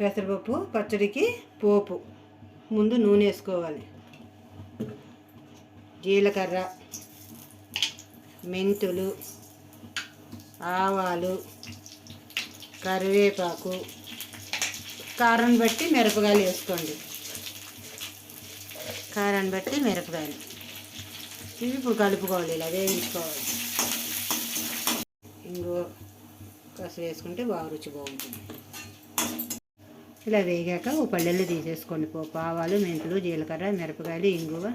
పెసరపప్పు పచ్చడికి పోపు. ముందు నూనె వేసుకోవాలి. జీలకర్ర మెంతులు ఆవాలు కరివేపాకు కారం బట్టి మిరపకాయలు వేసుకోండి. కారాన్ని బట్టి మిరపకాయలు. ఇవి ఇప్పుడు కలుపుకోవాలి ఇలా వేయించుకోవాలి. ఇంకో కాస్త వేసుకుంటే బాగా రుచి బాగుంటుంది. ఇలా వేగాక ఓ పళ్ళెల్లో తీసేసుకోండి పోపు ఆవాలు మెంతులు జీలకర్ర మిరపకాయలు ఇంగువ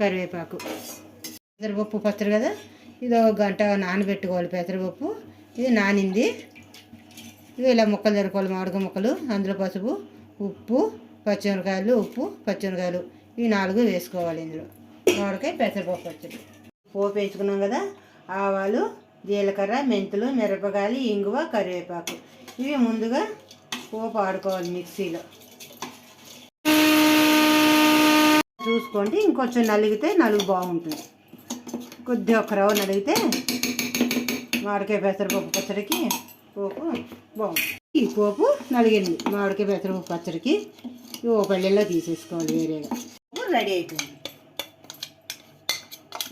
కరివేపాకు. పెసరపప్పు పచ్చడి కదా? ఇది ఒక గంట నానబెట్టుకోవాలి పెసరపప్పు. ఇది నానింది. ఇవి ఇలా ముక్కలు జరుపుకోవాలి మామిడికాయ ముక్కలు. అందులో పసుపు ఉప్పు పచ్చిమిరకాయలు ఉప్పు పచ్చిమిరకాయలు ఇవి నాలుగు వేసుకోవాలి ఇందులో. మామిడికాయ పెసరపప్పు పచ్చడి. పోపు వేసుకున్నాం కదా? ఆవాలు జీలకర్ర మెంతులు మిరపకాయలు ఇంగువ కరివేపాకు. ఇవి ముందుగా పోపు ఆడుకోవాలి మిక్సీలో. చూసుకోండి ఇంకొంచెం నలిగితే నలుగు బాగుంటుంది. కొద్దిగా ఒక రవ్వ నలిగితే మామిడికాయ పెసరపప్పు పచ్చడికి పోపు బాగుంటుంది. ఈ పోపు నలిగింది మామిడికాయ పెసరపప్పు పచ్చడికి ఈ ఓ పల్లెల్లో తీసేసుకోవాలి వేరేగా. రెడీ అయిపోయింది.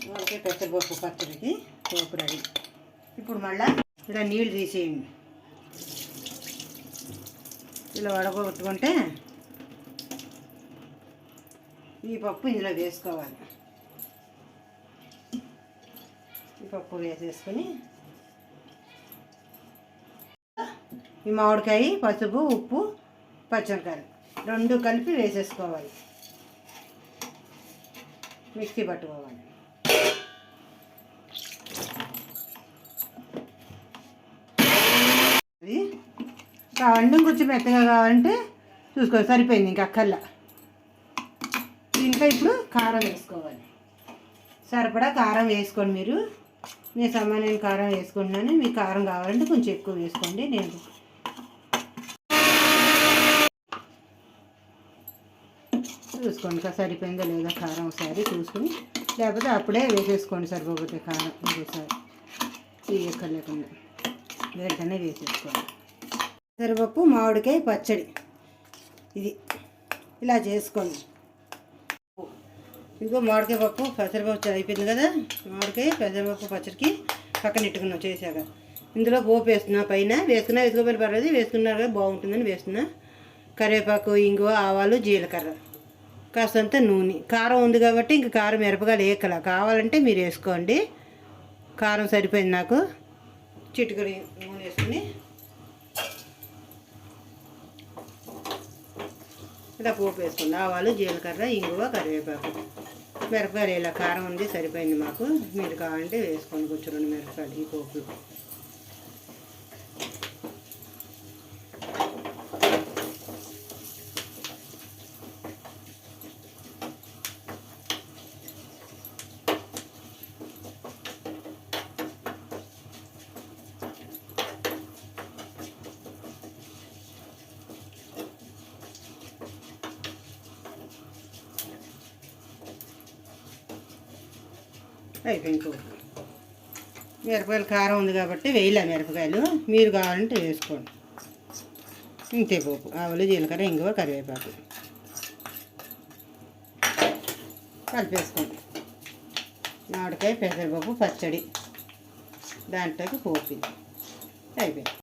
మామిడికాయ పెసరపప్పు పచ్చడికి పోపు రెడీ. ఇప్పుడు మళ్ళీ ఇలా నీళ్ళు తీసేయండి. ఇలా వడగొట్టుకుంటే ఈ పప్పు ఇందులో వేసుకోవాలి. ఈ పప్పు వేసేసుకొని ఈ మామిడికాయ పసుపు ఉప్పు పచ్చిమిరకాయలు రెండు కలిపి వేసేసుకోవాలి. మిక్సీ పట్టుకోవాలి. కావండి కొంచెం మెత్తగా కావాలంటే చూసుకోవాలి సరిపోయింది ఇంకా అక్కర్లా. దీంట్లో ఇప్పుడు కారం వేసుకోవాలి. సరిపడా కారం వేసుకోండి మీరు. నేను సమానమైన కారం వేసుకుంటున్నాను. మీకు కారం కావాలంటే కొంచెం ఎక్కువ వేసుకోండి. నేను చూసుకోండి ఇంకా సరిపోయిందో లేదో కారం ఒకసారి చూసుకుని లేకపోతే అప్పుడే వేసేసుకోండి సరిపోతే కారం ఇంకోసారి. తీయక్కర్లేకుండా. వెంటనే వేసేసుకోండి. పెసరపప్పు మామిడికాయ పచ్చడి. ఇది ఇలా చేసుకోండి. ఇంకో మామిడికాయ పప్పు పెసరపప్పు అయిపోయింది కదా? మామిడికాయ పెసరపప్పు పచ్చడికి పక్కన ఇట్టుకున్నాం చేశాక. ఇందులో పోపు వేస్తున్నా పైన వేసుకున్నా వేసుకోపోయిన పర్లేదు వేసుకున్నారు కదా బాగుంటుందని వేస్తున్నా. కరివేపాకు ఇంగువ ఆవాలు జీలకర్ర. కాస్తంత నూనె. కారం ఉంది కాబట్టి ఇంక కారం మిరపకాయలు వేయకల కావాలంటే మీరు వేసుకోండి. కారం సరిపోయింది నాకు. చిటికడి నూనె వేసుకుని ఇలా పోపు వేసుకుంది. ఆవాలు జీలకర్ర ఇంగువ కరివేపాకు. మిరపకాయలు ఇలా కారం ఉంది సరిపోయింది మాకు. మీరు కావాలంటే వేసుకోండి కొంచెం రెండు మిరపకాయలు ఈ పోపులు. అయిపోయింది మిరపకాయలు కారం ఉంది కాబట్టి వేయలే మిరపకాయలు. మీరు కావాలంటే వేసుకోండి. ఇంతే పోపు. ఆవులు జీలకర్ర ఇంగువ కరివేపాకు. కలిపేసుకోండి. మామిడికాయ పెసరపప్పు పచ్చడి. దాంట్లోకి పోపు అయిపోయింది.